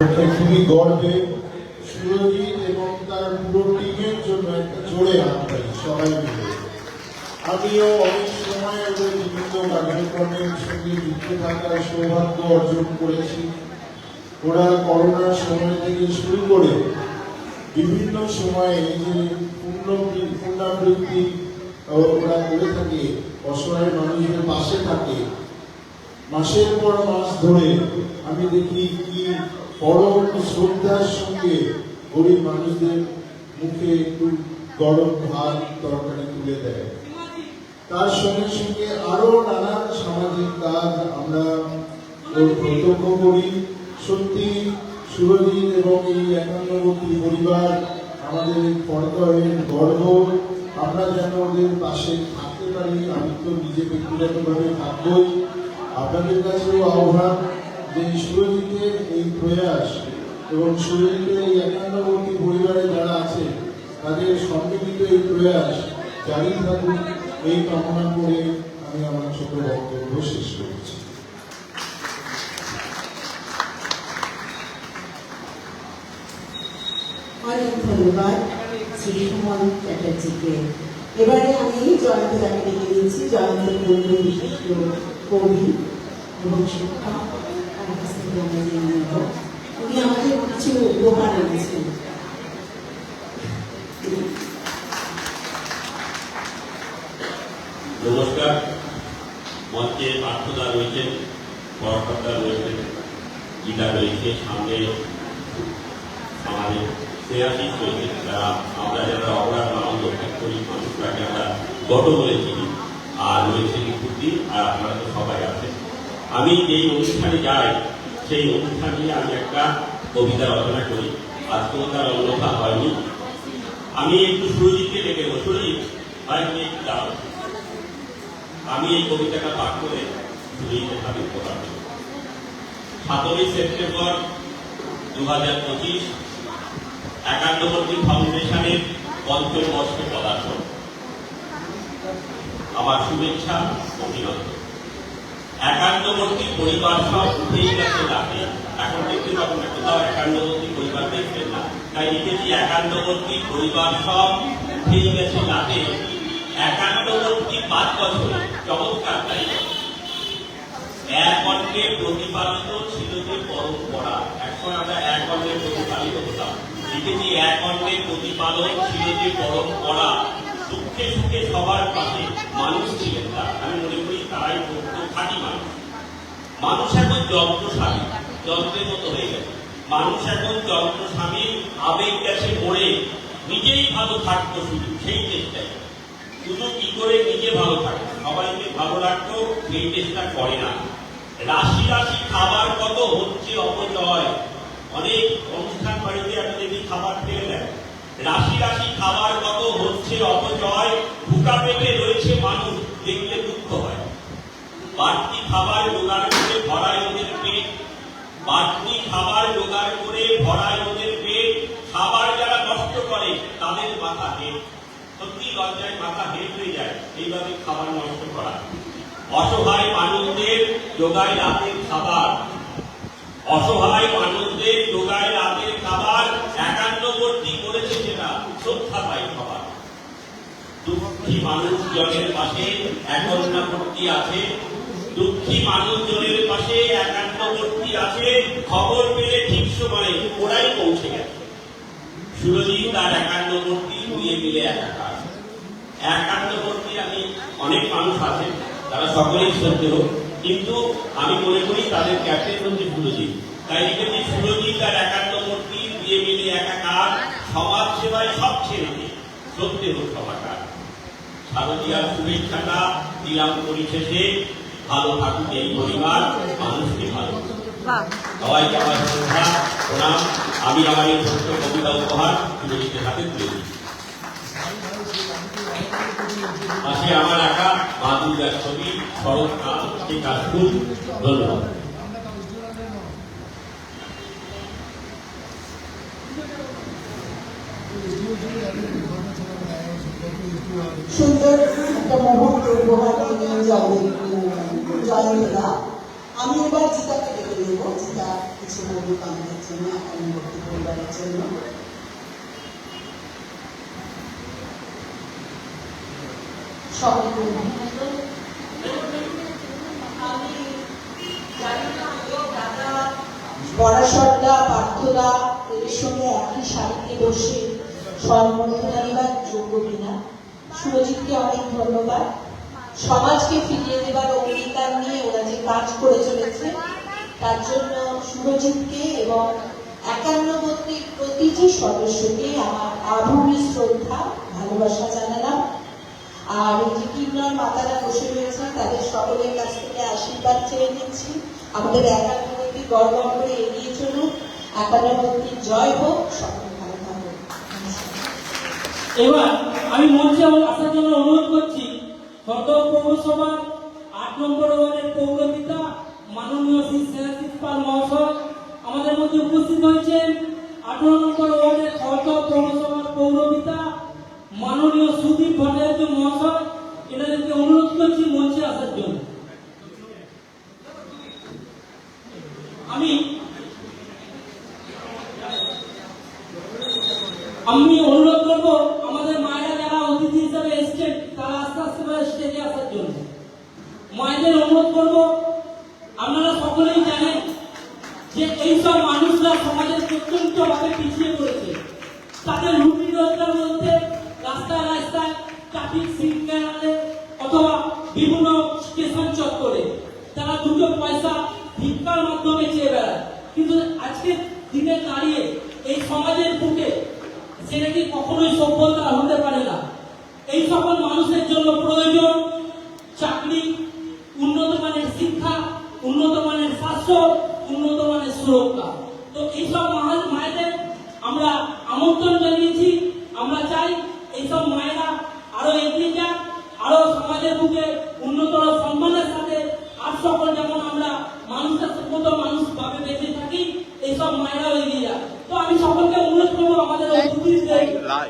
খুবই গর্বে। সুরজিৎ এবং তার পুরো টিমের জন্য একটা জোরে হাত সবাই মিলে। আমিও অনেক সময় ওদের বিভিন্ন কার্যক্রমের সঙ্গে যুক্ত থাকার সৌভাগ্য অর্জন করেছি। ওরা করোনার সময় থেকে শুরু করে বিভিন্ন সময়ে যে পুনরাবৃত্তি ওরা করে থাকে, অসহায় মানুষের পাশে থাকে। মাসের পর মাস ধরে আমি দেখি কি পরম শ্রদ্ধার সঙ্গে গরিব মানুষদের মুখে একটু গরম ভাত তরকারি তুলে দেয়। তার সঙ্গে সঙ্গে আরও নানান সামাজিক কাজ আমরা প্রত্যক্ষ করি। সত্যি সুরজিৎ এবং এই একান্নবর্তী পরিবার আমাদের পর্দায়ের গর্ব। আমরা যেন ওদের পাশে থাকতে পারি, আমি তো নিজে ব্যক্তিগতভাবে থাকবই। আপনাদের কাছেও আহ্বান। যে সুরজিতের এই প্রয়াস এবং সুরজিতের এই একান্নবর্তী পরিবারে যারা আছে, তাদের সম্মিলিত এই প্রয়াস জারি থাকুক এই কামনা করে আমি আমার ছোট বক্তব্য শেষ করছি। অনেক ধন্যবাদ শ্রী সুমন চ্যাটার্জিকে। এবারে আমি জয়ন্ত ডেকে দিয়েছি জয়ন্ত কবি এবং শিক্ষক। নমস্কার। রয়েছে সামনে আমরা যারা করি আমরা আর রয়েছে কুর্তি আর আপনারা তো সবাই আছেন। আমি যেই অনুষ্ঠানে যাই, সেই অনুষ্ঠান নিয়ে আমি একটা কবিতা রচনা করি। আজকেও তার অন্যথা হয়নি। আমি একটু সুরজিৎকে ডেকে দেবো সুরজিৎ ভাই তুমি একটু দাঁড়াও আমি এই কবিতাটা পাঠ করে সুরজিতের হাতে উপহার দেব সতেরোই সেপ্টেম্বর দু হাজার পঁচিশ, একান্নবর্তী ফাউন্ডেশনের পঞ্চম বর্ষে পদার্পণ। আমার শুভেচ্ছা অভিনন্দন। একান্নবর্তী পরিবার সব উঠেই গেছে রাতে। এখন দেখতে পাবেন না কোথাও একান্নবর্তী পরিবার দেখবেন না। তাই লিখেছি একান্নবর্তী পরিবার সব উঠেই গেছে রাতে। একান্নবর্তী পাঁচ বছরে। চমৎকার, তাই এক অন্যে প্রতিপালিত ছিল যে পরম্পরা। এখন আমরা এক অন্যে প্রতিপালিত হতাম। লিখেছি এক অন্যে প্রতিপালন ছিল যে পরম্পরা। দুঃখে সুখে সবার পাশে মানুষ ছিলেন তার। আমি মনে করি তারাই প্রকৃত মানুষ এখন যন্ত্রস্বামী যন্ত্রের মতো হয়ে গেছে। মানুষ এখন যন্ত্রস্বামী আবেগ গেছে মরে নিজেই ভালো থাকতো শুধু, সেই চেষ্টায়। শুধু কি করে নিজে ভালো থাকে? সবাইকে ভালো রাখতো, সেই চেষ্টা করে না। রাশি রাশি খাবার কত হচ্ছে অপচয়। অনেক অনুষ্ঠান বাড়িতে আমি দেখি খাবার ফেলে দেয় রাশি রাশি খাবার কত হচ্ছে অপচয়, ভুকা পেটে রয়েছে মানুষ দেখলে দুঃখ হয় বাড়তি খাবার জোগাড় করে ভরায় ওদের পেট। বাড়তি খাবার জোগাড় করে ভরায় ওদের পেট। খাবার যারা নষ্ট করে, তাদের মাথা হেট। সত্যি লজ্জায় মাথা হেট হয়ে যায় এইভাবে খাবার নষ্ট করা। অসহায় মানুষদের যোগায় রাতের খাবার। অসহায় মানুষদের যোগায় রাতের খাবার। একান্নবর্তী করেছে সেটা শ্রদ্ধা পাই খাবার। দুঃখী মানুষজনের পাশে একান্নবর্তী আছে। দুঃখী মানুষজনের পাশে একান্নবর্তী আছে, খবর পেলে ঠিক সময়ে ওরাই পৌঁছে গেছে। সুরজিৎ তার একান্নবর্তী দুয়ে মিলে একাকার। একান্নবর্তী আমি অনেক মানুষ আছেন, তারা সকলেই শ্রদ্ধেয় কিন্তু আমি মনে করি তাদের ক্যাপ্টেন হচ্ছে সুরজিৎ তাই লিখেছি সুরজিৎ আর একান্নবর্তী দুয়ে মিলে একাকার, সমাজ সেবায় সব ছেড়ে দিয়ে শ্রদ্ধেয় সমাকার। শারদীয়ার শুভেচ্ছাটা দিলাম পরিশেষে। ভালো থাকুক এই পরিবার, মানুষকে ভালো সবাইকে আমার শ্রদ্ধা প্রণাম। আমি আমার এই ছোট্ট কবিতা উপহার সুরজিতের হাতে তুলে দিই পাশে আমার একা মা দুর্গার ছবি, শরৎ কাল, ঠিক আসুন ধন্যবাদ। সুন্দর একটা মুহূর্ত উপহার নিয়ে জয় জয়ন্তদা আমি এবার চিতাকে ডেকে নেব। যেটা কিছু বলুক আমাদের জন্য একান্নবর্তী পরিবারের জন্য। পার্থদা এদের সঙ্গে একই শাড়িতে বসে যোগ্য কিনা সুরজিৎকে অনেক ধন্যবাদ। সমাজকে ফিরিয়ে দেবার অঙ্গীকার নিয়ে ওরা যে কাজ করে চলেছে, তার জন্য সুরজিৎকে এবং একান্নবর্তী প্রতিটি সদস্যকে আমার আভূমি শ্রদ্ধা, ভালোবাসা জানালাম। আর এই যে কিন্নর মাতারা বসে রয়েছেন তাদের সকলের কাছ থেকে আশীর্বাদ চেয়ে নিচ্ছি। আমাদের একান্নবর্তী গর্ব করে এগিয়ে চলুক একান্নবর্তী জয় হোক, সকলে ভালো থাকুক এবার আমি মঞ্চে আসার জন্য অনুরোধ করছি সদর পৌরসভার আট নম্বর ওয়ার্ডের পৌরপিতা মাননীয় শ্রী পাল মহাশয় আমাদের মধ্যে উপস্থিত হয়েছেন। আঠারো নম্বর ওয়ার্ডের সদর পৌরসভার পৌরপিতা মাননীয় সুদীপ ভট্টাচার্য মহাশয়, এনাদেরকে অনুরোধ করছি মঞ্চে আসার জন্য। আমি আমি অনুরোধ করব আমাদের মায়েরা যারা অতিথি হিসাবে এসছেন তারা আস্তে আস্তে করে স্টেজে আসার জন্য। মায়েদের অনুরোধ করব, আপনারা সকলেই জানেন যে এইসব মানুষরা সমাজের প্রত্যন্ত ভাবে পিছিয়ে পড়েছে। তাদের রুটি রোজগার বলতে রাস্তায় রাস্তায় ট্রাফিক সিগন্যালে অথবা বিভিন্ন স্টেশন চত্বরে তারা দুটো পয়সা ভিক্ষার মাধ্যমে চেয়ে বেড়ায়। কিন্তু আজকে দিনে দাঁড়িয়ে এই সমাজের বুকে সেটা কি কখনোই সভ্যতা হতে পারে না। এই সকল মানুষের জন্য প্রয়োজন চাকরি উন্নত মানের শিক্ষা উন্নত মানের স্বাস্থ্য উন্নত মানের সুরক্ষা। তো এইসব মহান মায়েদের আমরা আমন্ত্রণ জানিয়েছি আমরা চাই এইসব মায়েরা আরও এগিয়ে যাক আরও সমাজের বুকে উন্নতর সম্মানের সাথে আর সকল যেমন আমরা মানুষের মতো মানুষ ভাবে বেঁচে থাকি এইসব মায়েরাও এগিয়ে যাক। তো আমি সকলকে অনুরোধ করব আমাদের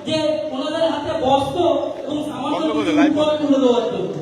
যে ওনাদের হাতে বস্ত্র এবং সামান্য কিছু উপহার তুলে দেওয়ার জন্য